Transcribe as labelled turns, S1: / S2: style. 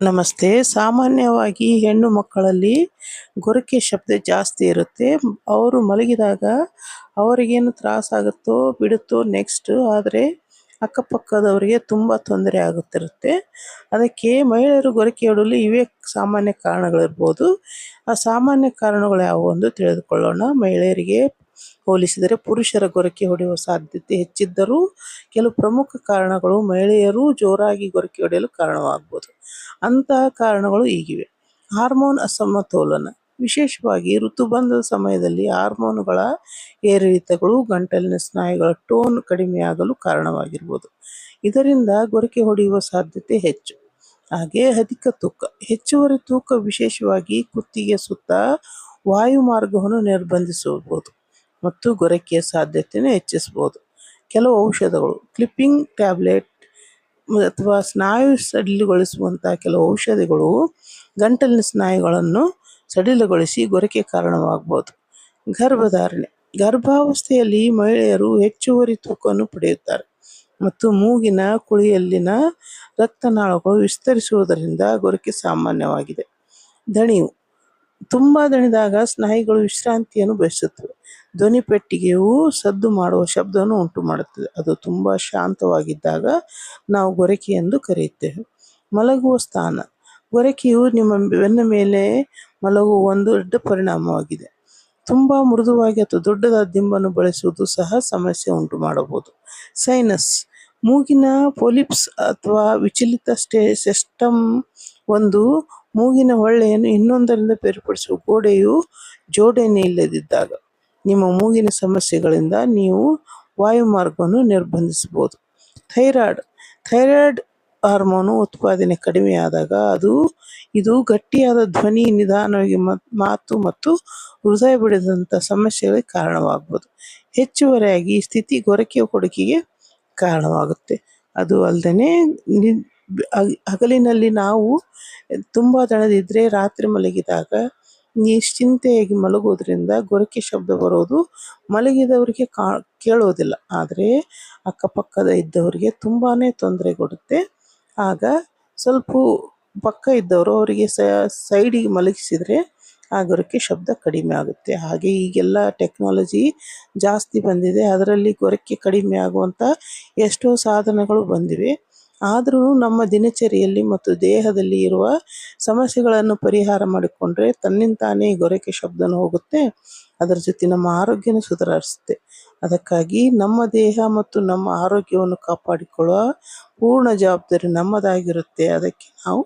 S1: ನಮಸ್ತೆ. ಸಾಮಾನ್ಯವಾಗಿ ಹೆಣ್ಣು ಮಕ್ಕಳಲ್ಲಿ ಗೊರಕೆ ಶಬ್ದ ಜಾಸ್ತಿ ಇರುತ್ತೆ. ಅವರು ಮಲಗಿದಾಗ ಅವರಿಗೇನು ತ್ರಾಸಾಗುತ್ತೋ ಬಿಡುತ್ತೋ ನೆಕ್ಸ್ಟ್ ಆದರೆ ಅಕ್ಕಪಕ್ಕದವರಿಗೆ ತುಂಬ ತೊಂದರೆ ಆಗುತ್ತಿರುತ್ತೆ. ಅದಕ್ಕೆ ಮಹಿಳೆಯರು ಗೊರಕೆ ಹೊಡೆಯಲು ಇವೇ ಸಾಮಾನ್ಯ ಕಾರಣಗಳಿರ್ಬೋದು. ಆ ಸಾಮಾನ್ಯ ಕಾರಣಗಳು ಯಾವುವು ಎಂದು ತಿಳಿದುಕೊಳ್ಳೋಣ. ಮಹಿಳೆಯರಿಗೆ ಹೋಲಿಸಿದರೆ ಪುರುಷರ ಗೊರಕೆ ಹೊಡೆಯುವ ಸಾಧ್ಯತೆ ಹೆಚ್ಚಿದ್ದರೂ ಕೆಲವು ಪ್ರಮುಖ ಕಾರಣಗಳು ಮಹಿಳೆಯರು ಜೋರಾಗಿ ಗೊರಕೆ ಹೊಡೆಯಲು ಕಾರಣವಾಗಬಹುದು. ಅಂತಹ ಕಾರಣಗಳು ಈಗಿವೆ. ಹಾರ್ಮೋನ್ ಅಸಮತೋಲನ. ವಿಶೇಷವಾಗಿ ಋತುಬಂಧದ ಸಮಯದಲ್ಲಿ ಹಾರ್ಮೋನುಗಳ ಏರಿಳಿತಗಳು ಗಂಟಲಿನ ಸ್ನಾಯುಗಳ ಟೋನ್ ಕಡಿಮೆಯಾಗಲು ಕಾರಣವಾಗಿರ್ಬೋದು ಇದರಿಂದ ಗೊರಕೆ ಹೊಡೆಯುವ ಸಾಧ್ಯತೆ ಹೆಚ್ಚು. ಹಾಗೆ ಅಧಿಕ ತೂಕ. ಹೆಚ್ಚುವರಿ ತೂಕ ವಿಶೇಷವಾಗಿ ಕುತ್ತಿಗೆ ಸುತ್ತ ವಾಯು ಮಾರ್ಗವನ್ನು ನಿರ್ಬಂಧಿಸಬಹುದು. ಮತ್ತು ಗೊರಕೆಯ ಸಾಧ್ಯತೆಯನ್ನು ಹೆಚ್ಚಿಸಬಹುದು. ಕೆಲವು ಔಷಧಗಳು, ಕ್ಲಿಪ್ಪಿಂಗ್ ಟ್ಯಾಬ್ಲೆಟ್ ಅಥವಾ ಸ್ನಾಯು ಸಡಿಲಗೊಳಿಸುವಂತಹ ಕೆಲವು ಔಷಧಿಗಳು ಗಂಟಲಿನ ಸ್ನಾಯುಗಳನ್ನು ಸಡಿಲಗೊಳಿಸಿ ಗೊರಕೆ ಕಾರಣವಾಗಬಹುದು. ಗರ್ಭಧಾರಣೆ, ಗರ್ಭಾವಸ್ಥೆಯಲ್ಲಿ ಮಹಿಳೆಯರು ಹೆಚ್ಚುವರಿ ತೂಕವನ್ನು ಪಡೆಯುತ್ತಾರೆ ಮತ್ತು ಮೂಗಿನ ಕುಳಿಯಲ್ಲಿನ ರಕ್ತನಾಳಗಳು ವಿಸ್ತರಿಸುವುದರಿಂದ ಗೊರಕೆ ಸಾಮಾನ್ಯವಾಗಿದೆ. ದಣಿವು ತುಂಬ ದಣಿದಾಗ ಸ್ನಾಯುಗಳು ವಿಶ್ರಾಂತಿಯನ್ನು ಬಯಸುತ್ತವೆ ಧ್ವನಿ ಪೆಟ್ಟಿಗೆಯು ಸದ್ದು ಮಾಡುವ ಶಬ್ದವನ್ನು ಉಂಟು ಮಾಡುತ್ತದೆ. ಅದು ತುಂಬ ಶಾಂತವಾಗಿದ್ದಾಗ ನಾವು ಗೊರಕೆ ಎಂದು ಕರೆಯುತ್ತೇವೆ. ಮಲಗುವ ಸ್ಥಾನ. ಗೊರಕೆಯು ನಿಮ್ಮ ಬೆನ್ನ ಮೇಲೆ ಮಲಗುವ ಒಂದು ದೊಡ್ಡ ಪರಿಣಾಮವಾಗಿದೆ. ತುಂಬ ಮೃದುವಾಗಿ ಅಥವಾ ದೊಡ್ಡದಾದ ದಿಂಬನ್ನು ಬಳಸುವುದು ಸಹ ಸಮಸ್ಯೆ ಉಂಟು ಮಾಡಬಹುದು. ಸೈನಸ್. ಮೂಗಿನ ಪೊಲಿಪ್ಸ್ ಅಥವಾ ವಿಚಲಿತ ಸ್ಟೇ ಸಿಸ್ಟಮ್ ಒಂದು ಮೂಗಿನ ಹೊಳ್ಳೆಯನ್ನು ಇನ್ನೊಂದರಿಂದ ಬೇರ್ಪಡಿಸುವ ಗೋಡೆಯು ಜೋಡಣೆ ಇಲ್ಲದಿದ್ದಾಗ ನಿಮ್ಮ ಮೂಗಿನ ಸಮಸ್ಯೆಗಳಿಂದ ನೀವು ವಾಯುಮಾರ್ಗವನ್ನು ನಿರ್ಬಂಧಿಸಬಹುದು. ಥೈರಾಯ್ಡ್ ಥೈರಾಯ್ಡ್ ಹಾರ್ಮೋನು ಉತ್ಪಾದನೆ ಕಡಿಮೆಯಾದಾಗ ಅದು, ಇದು ಗಟ್ಟಿಯಾದ ಧ್ವನಿ, ನಿಧಾನವಾಗಿ ಮಾತು ಮತ್ತು ಹೃದಯ ಬಿಡದಂಥ ಸಮಸ್ಯೆಗಳಿಗೆ ಕಾರಣವಾಗಬಹುದು. ಹೆಚ್ಚುವರಿಯಾಗಿ ಈ ಸ್ಥಿತಿ ಗೊರಕೆ ಕೊಡುಗೆಗೆ ಕಾರಣವಾಗುತ್ತೆ. ಅದು ಅಲ್ಲದೆ ಹಗಲಿನಲ್ಲಿ ನಾವು ತುಂಬ ದಣದಿದ್ದರೆ ರಾತ್ರಿ ಮಲಗಿದಾಗ ನಿಶ್ಚಿಂತೆಯಾಗಿ ಮಲಗೋದ್ರಿಂದ ಗೊರಕೆ ಶಬ್ದ ಬರೋದು ಮಲಗಿದವರಿಗೆ ಕಾ, ಕೇಳೋದಿಲ್ಲ. ಆದರೆ ಅಕ್ಕಪಕ್ಕದ ಇದ್ದವರಿಗೆ ತುಂಬಾ ತೊಂದರೆ ಕೊಡುತ್ತೆ. ಆಗ ಸ್ವಲ್ಪ ಪಕ್ಕ ಇದ್ದವರು ಅವರಿಗೆ ಸೈಡಿಗೆ ಮಲಗಿಸಿದರೆ ಆ ಗೊರಕೆ ಶಬ್ದ ಕಡಿಮೆ ಆಗುತ್ತೆ. ಹಾಗೆ ಈಗೆಲ್ಲ ಟೆಕ್ನಾಲಜಿ ಜಾಸ್ತಿ ಬಂದಿದೆ. ಅದರಲ್ಲಿ ಗೊರಕೆ ಕಡಿಮೆ ಆಗುವಂಥ ಎಷ್ಟೋ ಸಾಧನಗಳು ಬಂದಿವೆ. ಆದರೂ ನಮ್ಮ ದಿನಚರಿಯಲ್ಲಿ ಮತ್ತು ದೇಹದಲ್ಲಿ ಇರುವ ಸಮಸ್ಯೆಗಳನ್ನು ಪರಿಹಾರ ಮಾಡಿಕೊಂಡ್ರೆ ತನ್ನಿಂತಾನೇ ಗೊರಕೆ ಶಬ್ದನೂ ಹೋಗುತ್ತೆ. ಅದರ ಜೊತೆ ನಮ್ಮ ಆರೋಗ್ಯನೂ ಸುಧಾರಿಸುತ್ತೆ. ಅದಕ್ಕಾಗಿ ನಮ್ಮ ದೇಹ ಮತ್ತು ನಮ್ಮ ಆರೋಗ್ಯವನ್ನು ಕಾಪಾಡಿಕೊಳ್ಳುವ ಪೂರ್ಣ ಜವಾಬ್ದಾರಿ ನಮ್ಮದಾಗಿರುತ್ತೆ. ಅದಕ್ಕೆ ನಾವು